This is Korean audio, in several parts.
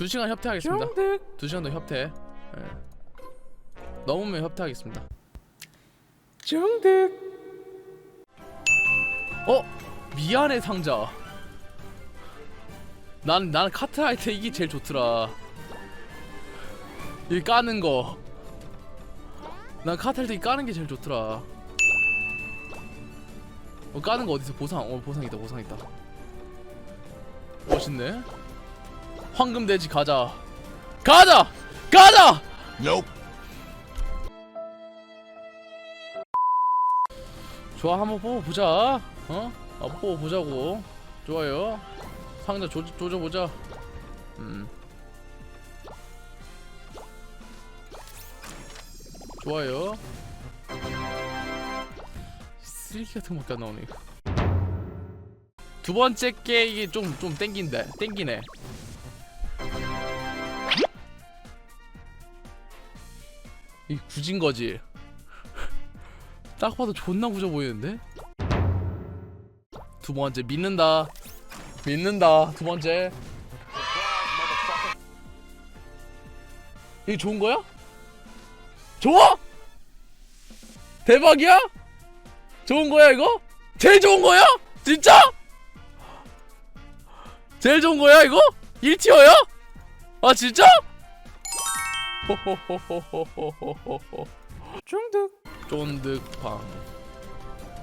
두 시간 협퇴하겠습니다. 두 시간 더 협퇴. 예. 넘으면 협퇴하겠습니다. 중득 어 미안해 상자. 난 난 카트 할 때 이게 제일 좋더라. 이 까는 거. 난 카트 할때이 까는 게 제일 좋더라. 어 까는 거 어디서 보상? 어 보상 있다 보상 있다. 멋있네. 황금 돼지 가자. 가자! 가자. 좋아 한번 뽑아보자. 어? 아 뽑아보자고. 좋아요. 상자 조, 조져보자. 음. 좋아요. 쓰레기 같은 거밖에 안 나오네. 두 번째 게 이게 좀 좀 땡긴데 땡기네 이게 굳은 거지 딱 봐도 존나 굳어 보이는데? 두 번째 믿는다 믿는다 두 번째 이게 좋은 거야? 좋아? 대박이야? 좋은 거야 이거? 제일 좋은 거야? 진짜? 제일 좋은 거야 이거? 1티어야? 아 진짜? 호호호호호호호호호 중득. 쫀득팡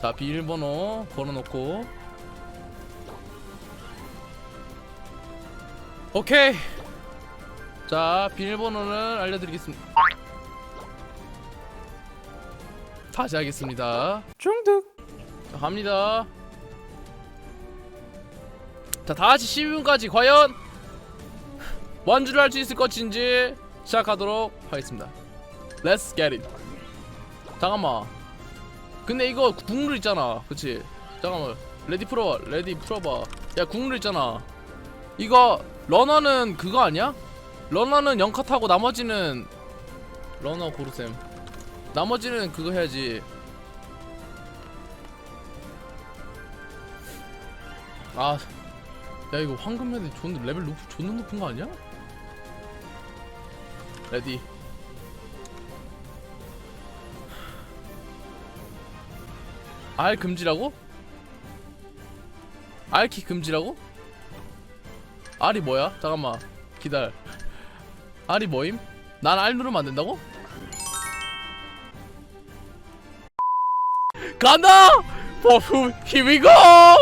자 비밀번호 걸어놓고. 오케이. 자 비밀번호를 알려드리겠습니다. 다시 하겠습니다. 자 갑니다. 자 다같이 12분까지 과연 완주를 할 수 있을 것인지 시작하도록 하겠습니다. Let's get it. 잠깐만. 근데 이거 국룰 있잖아. 그치? 잠깐만. 레디 풀어봐 레디 풀어봐. 야 국룰 있잖아. 이거 러너는 그거 아니야? 러너는 0컷 하고 나머지는 러너 고르셈. 나머지는 그거 해야지. 아, 야 이거 황금레드 존 레벨 높, 존나 높은 거 아니야? 레디. 알 금지라고? 알키 금지라고? 알이 뭐야? 잠깐만 기다려. 알이 뭐임? 난알 누르면 안 된다고? 간다! 버프 히비고! 아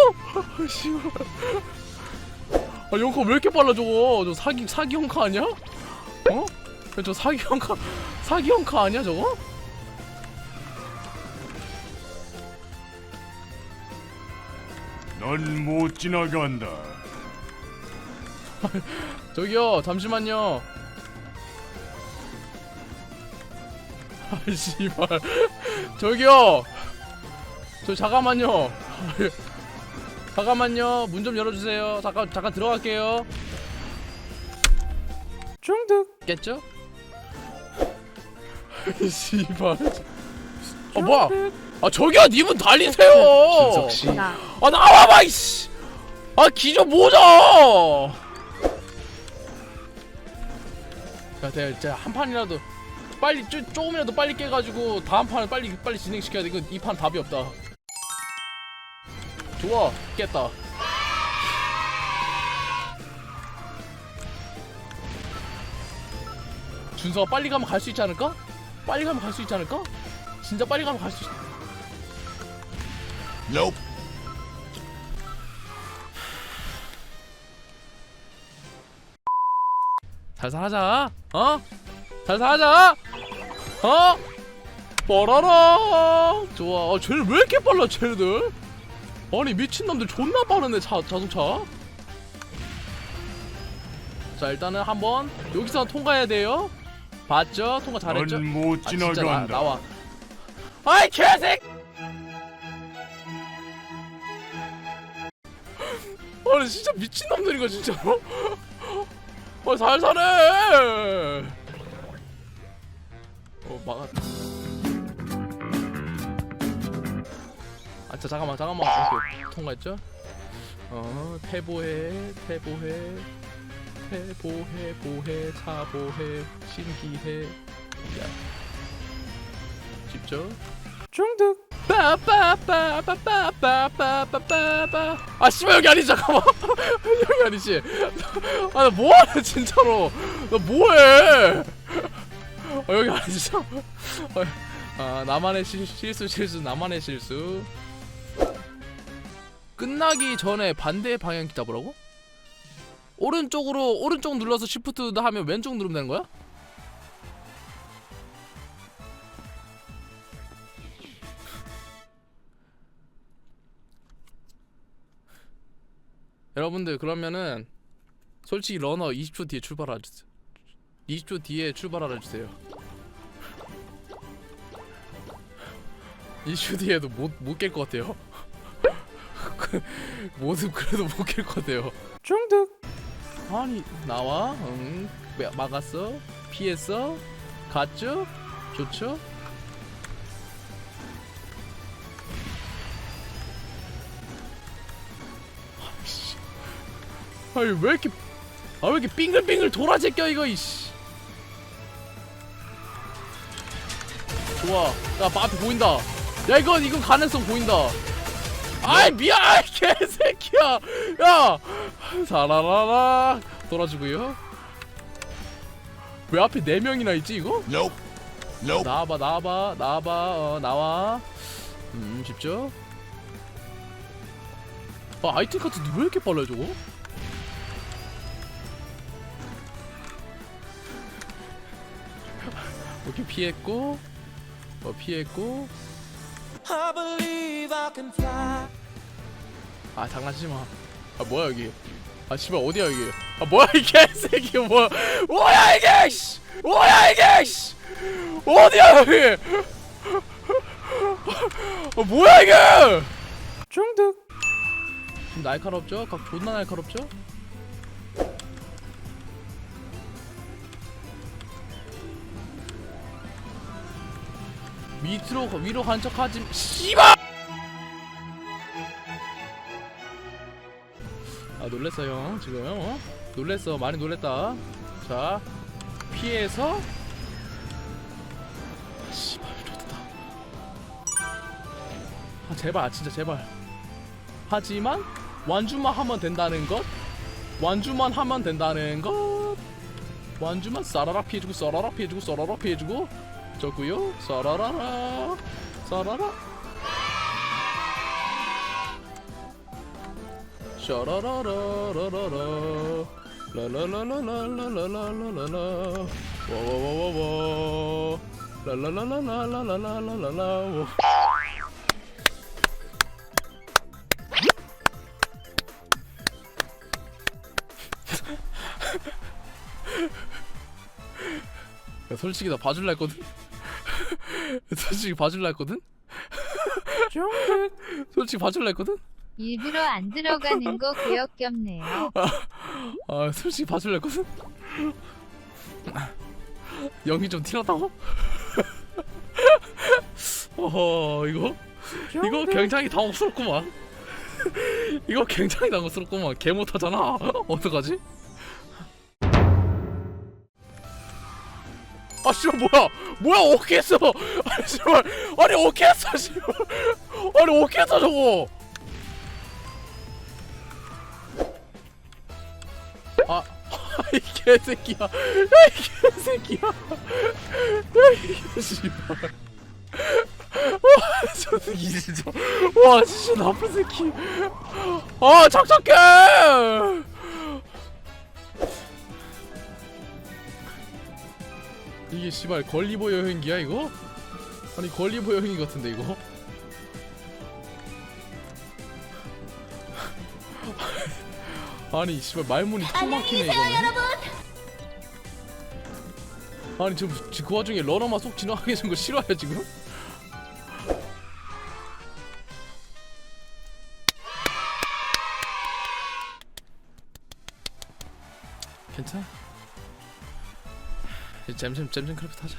영카 왜 이렇게 빨라 저거? 저 사기 사기 영카 아니야? 어? 야, 저 사기 영카 사기 영카 아니야 저거? 넌 못 지나간다. 저기요 잠시만요. 아 씨발 저기요 저 잠깐만요 잠깐만요 문 좀 열어주세요 잠깐 잠깐 들어갈게요 중득 깼죠? 씨발. 아 뭐야? 아 저기요 님은 달리세요. 준석씨. 나. 아 나와봐 이씨. 아 기좀 보자. 야 내가 진짜 한 판이라도 빨리 쪼, 조금이라도 빨리 깨가지고 다음 판을 빨리 빨리 진행시켜야 돼 이건 이판 답이 없다. 좋아 깼다. 준서가 빨리 가면 갈 수 있지 않을까? 빨리 가면 갈 수 있지 않을까? 진짜 빨리 가면 갈 수 있... Nope. 살살하자 어? 살살하자 어? 뻐라라 좋아 어 쟤네 왜 이렇게 빨라 쟤네들 아니 미친놈들 존나 빠르네 자, 자동차 자 일단은 한번 여기서 통과해야 돼요 봤죠? 통과 잘했죠? 넌못 아 진짜 나, 지나간다. 나와 아이 개색 아니 진짜 미친놈들이가 진짜로 어 살살해 어 막았다 아 자 잠깐만 잠깐만 오케이 통과했죠? 어 패보해 패보해 보해 보해 보해 사보해 신기해. 야. 쉽죠? 중득. 빠빠빠빠빠빠빠빠빠 아 씨발 여기 아니지 잠깐만. 여기 아니지. 아 나 뭐하냐 진짜로. 나 뭐해. 아 여기 아니지 참. 아 나만의 실, 실수 실수 나만의 실수. 끝나기 전에 반대 방향 잡으라고? 오른쪽으로 오른쪽 눌러서 시프트 하면 왼쪽 누르면 되는 거야? 여러분들 그러면은 솔직히 러너 20초 뒤에 출발하라 주세요. 20초 뒤에 출발하라 주세요. 20초 뒤에도 못 못 깰 것 같아요. 모습 그래도 못 깰 것 같아요. 중득 아니 나와? 응. 마- 막았어? 피했어? 갔죠? 좋죠? 아이씨. 아니 왜 이렇게 아 왜 이렇게 빙글빙글 돌아 제껴 이거 이씨. 좋아. 야 앞에 보인다. 야 이건 이건 가능성 보인다 아이 미안 아이, 개새끼야 야 사라라라 돌아주고요 왜 앞에 네 명이나 있지 이거? Nope. Nope. 나와봐 나와봐 나와봐 어, 나와 음 쉽죠? 아 아이템 카트 왜 이렇게 빨라 요 저거? 오케이 피했고 어 피했고 I believe I can fly. 아 장난치지 마. 아 뭐야 여기? 아 씨발 어디야 여기? 아 뭐야 이 개새끼 뭐야? 뭐야 이게? 씨! 뭐야 이게? 씨! 어디야 여기? 아 뭐야 이게? 중득 좀 날카롭죠? 각 존나 날카롭죠? 밑으로 가- 위로 간 척하지 씨발! 아 놀랬어요 지금. 어? 놀랬어. 많이 놀랬다. 자 피해서. 아, 씨발 좋다. 아 제발 아, 진짜 제발. 하지만 완주만 하면 된다는 것? 완주만 하면 된다는 것? 완주만 쏴라라 피해주고 쏴라라 피해주고 쏴라라 피해주고 좋구요? 쏴라라라. 쏴라라. 샤라라라라라라. 라라라라라라라라라라 와와와와와. 야, 솔직히 나 봐줄라 했거든? 솔직히 봐줄라 했거든? 솔직히 봐줄라 했거든? 일부러 안 들어가는 거 개역겹네요. 아 솔직히 봐줄라 했거든? 연기 좀 티났다고? 어허 이거 이거 굉장히 당혹스럽구만 이거 굉장히 당혹스럽구만 개 못하잖아 어떡하지? 아 씨발 뭐야? 뭐야 어떻게 했어 아니 씨발. 아니 어떻게 했어 씨발. 아니 어떻게 했어 저거. 아 이 개새끼야. 야이 개새끼야. 야이 씨발. 와, 저 새끼 진짜. 와, 진짜 나쁜 새끼. 아, 착착해. 이게 씨발 걸리버 여행기야 이거? 아니 걸리버 여행기 같은데 이거? 아니 씨발 말문이 턱 막히네 이거. 아니 지금 그 와중에 러너만 쏙 지나가게 해준 거 싫어요 지금? 잼잼 잼잼 크래프트 하자